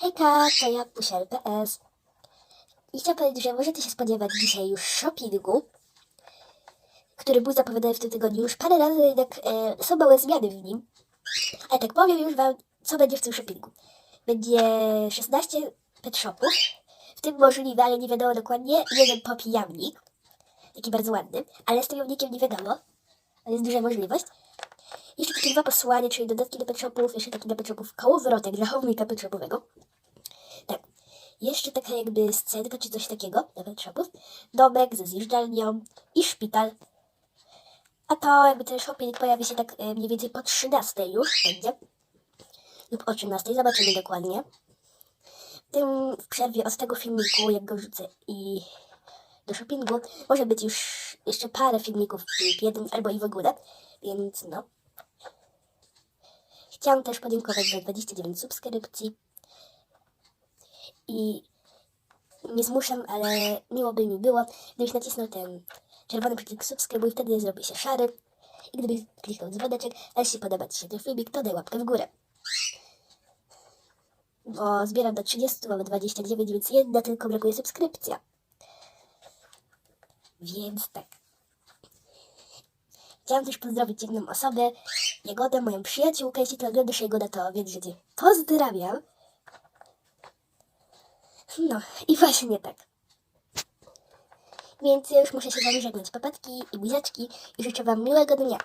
Hejka, to ja Pusiel.ps i chciałam powiedzieć, że możecie się spodziewać dzisiaj już shoppingu, który był zapowiadany w tym tygodniu już parę razy, jednak e, są małe zmiany w nim. Ale tak powiem już wam, co będzie w tym shoppingu. Będzie 16 pet shopów, w tym możliwe, ale nie wiadomo dokładnie, jeden popijamnik, taki bardzo ładny, ale z tym jamnikiem nie wiadomo, ale jest duża możliwość. Jeszcze takie dwa posłania, czyli dodatki do pet shopów, jeszcze taki do pet shopów kołowrotek dla chownika pet shopowego. Jeszcze taka jakby scenka czy coś takiego dla pet shopów. Domek ze zjeżdżalnią i szpital. A to jakby ten shopping pojawi się tak e, mniej więcej po 13 już będzie. Lub o 13, zobaczymy dokładnie. W tym w przerwie od tego filmiku, jak go rzucę i do shoppingu, może być już jeszcze parę filmików jednym albo i w ogóle, więc no. Chciałam też podziękować za 29 subskrypcji. I nie zmuszam, ale miło by mi było, gdybyś nacisnął ten czerwony przycisk subskrybuj, wtedy zrobi się szary. I gdybyś kliknął dzwoneczek, a jeśli podoba Ci się ten filmik, to daj łapkę w górę. Bo zbieram do 30, mamy 29, więc jedna tylko brakuje subskrypcja. Więc tak. Chciałam też pozdrowić jedną osobę, Jagodę, moją przyjaciółkę. Jeśli ty oglądasz Jagoda, to wiedz, że cię pozdrawiam. No i właśnie tak. Więc już muszę się z wami żegnać, papatki i buziaczki i życzę wam miłego dnia.